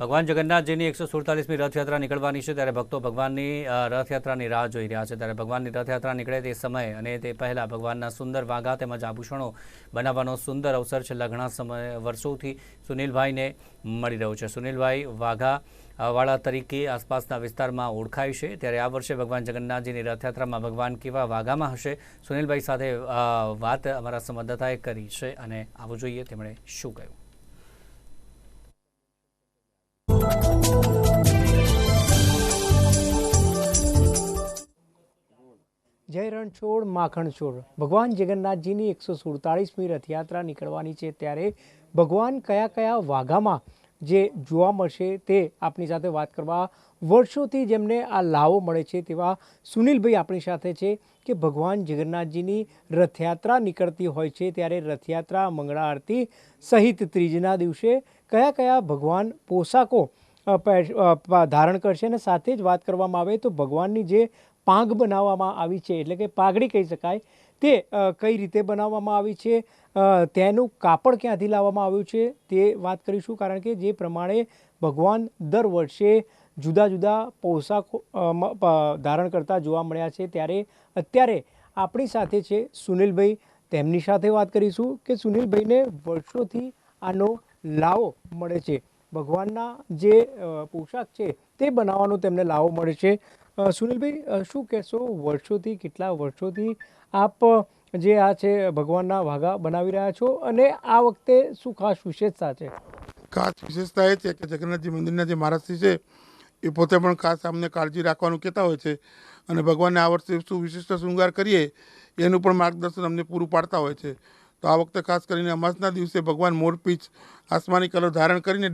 ભગવાન જગન્નાથજીની એકસો સુડતાલીસમી રથયાત્રા નીકળવાની છે, ત્યારે ભક્તો ભગવાનની રથયાત્રાની રાહ જોઈ રહ્યા છે. ત્યારે ભગવાનની રથયાત્રા નીકળે તે સમયે અને તે પહેલાં ભગવાનના સુંદર વાઘા તેમજ આભૂષણો બનાવવાનો સુંદર અવસર છેલ્લા ઘણા સમય, વર્ષોથી સુનિલભાઈને મળી રહ્યો છે. સુનિલભાઈ, વાઘા વાળા તરીકે આસપાસના વિસ્તારમાં ઓળખાય છે. ત્યારે આ વર્ષે ભગવાન જગન્નાથજીની રથયાત્રામાં ભગવાન કેવા વાઘામાં હશે? સુનિલભાઈ સાથે વાત અમારા સંવાદદાતાએ કરી છે અને આવું જોઈએ તેમણે શું કહ્યું. જય રણછોડ માખણછોડ ભગવાન જગન્નાથજીની એકસો સુડતાળીસમી રથયાત્રા નીકળવાની છે ત્યારે ભગવાન કયા કયા વાઘામાં જે જોવા મળશે તે આપણી સાથે વાત કરવા વર્ષોથી જેમને આ લાવો મળે છે તેવા સુનિલભાઈ આપણી સાથે છે કે ભગવાન જગન્નાથજીની રથયાત્રા નીકળતી હોય છે ત્યારે રથયાત્રા, મંગળા આરતી સહિત ત્રીજના દિવસે કયા કયા ભગવાન પોશાકો ધારણ કરશે અને સાથે જ વાત કરવામાં આવે તો ભગવાનની જે પાંગ બનાવવામાં આવી છે, એટલે કે પાઘડી કહી શકાય. તે કઈ રીતે બનાવવામાં આવી છે તેનું કાપડ ક્યાંથી લાવવામાં આવ્યું છે, તે વાત કરીશું. કારણ કે જે પ્રમાણે ભગવાન દર વર્ષે જુદા જુદા પોશાકો ધારણ કરતા જોવા મળ્યા છે. ત્યારે અત્યારે આપણી સાથે છે સુનિલભાઈ. તેમની સાથે વાત કરીશું કે સુનિલભાઈને વર્ષોથી આનો લાવો મળે છે. ભગવાનના જે પોશાક છે તે બનાવવાનો તેમને લાવો મળે છે. સુનિલભાઈ શું કહેશો? વર્ષોથી, કેટલા વર્ષોથી આપ જે આ છે, ભગવાનના વાઘા બનાવી રહ્યા છો અને આ વખતે શું ખાસ વિશેષતા છે? ખાસ વિશેષતા એ છે કે જગન્નાથજી મંદિરના જે મહારાજશ્રી છે, એ પોતે પણ ખાસ અમને કાળજી રાખવાનું કહેતા હોય છે અને ભગવાનને આ વર્ષે શું વિશિષ્ટ શૃંગાર કરીએ, એનું પણ માર્ગદર્શન અમને પૂરું પાડતા હોય છે. તો આ વખતે ખાસ કરીને અમાસના દિવસે ભગવાન મોરપીચ આસમાની કલર ધારણ કરીને